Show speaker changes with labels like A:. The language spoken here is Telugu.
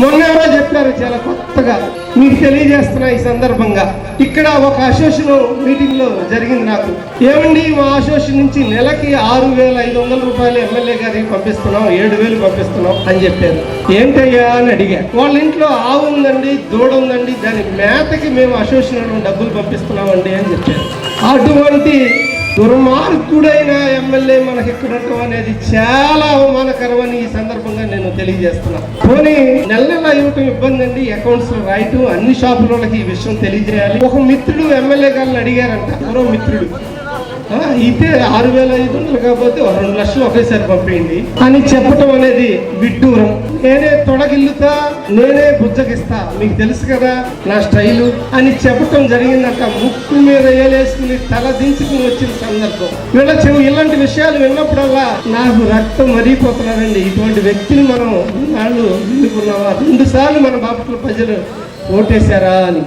A: మొన్న ఎవరో చెప్పారు చాలా కొత్తగా. మీకు తెలియజేస్తున్నా ఈ సందర్భంగా. ఇక్కడ ఒక అసోసియేషన్ మీటింగ్లో జరిగింది నాకు. ఏమండి మా అసోసియేషన్ నుంచి నెలకి ఆరు వేల ఐదు వందల రూపాయలు ఎమ్మెల్యే గారికి పంపిస్తున్నాం ఏడు వేలు పంపిస్తున్నాం అని చెప్పారు. ఏంటయ్యా అని అడిగా. వాళ్ళ ఇంట్లో ఆవు ఉందండి దూడ ఉందండి దాని మేతకి మేము అసోసియేషన్ డబ్బులు పంపిస్తున్నామండి అని చెప్పారు. అటువంటి దుర్మార్గుడైన ఎమ్మెల్యే మనకి ఇక్కడ ఉండటం అనేది చాలా అవమానకరమని ఈ సందర్భం నేను తెలియజేస్తున్నా. పోనీ నెల నెల ఇవ్వటం ఇబ్బంది అండి అకౌంట్స్ రాయటం అన్ని షాపుల వాళ్ళకి ఈ విషయం తెలియజేయాలి. ఒక మిత్రుడు ఎమ్మెల్యే గారిని అడిగారంట ఎవరో మిత్రుడు. అయితే ఆరు వేల ఐదు వందలు కాకపోతే రెండు లక్షలు ఒకేసారి పంపేయండి అని చెప్పటం అనేది విడ్డూరం. నేనే తొడగిల్లుతా నేనే బుజ్జగిస్తా మీకు తెలుసు కదా నా స్టైలు. అని చెప్పటం జరిగిందంట ముక్కు మీద ఏలేసుకుని తల దించుకుని వచ్చిన సందర్భం. వీళ్ళ చెవు ఇలాంటి విషయాలు విన్నప్పుడల్లా నాకు రక్తం మరిగిపోతున్నారండి. ఇటువంటి వ్యక్తిని మనం వాళ్ళు ఎన్నుకున్నావా రెండు సార్లు మన బాపట్ల ప్రజలు ఓటేశారా అని.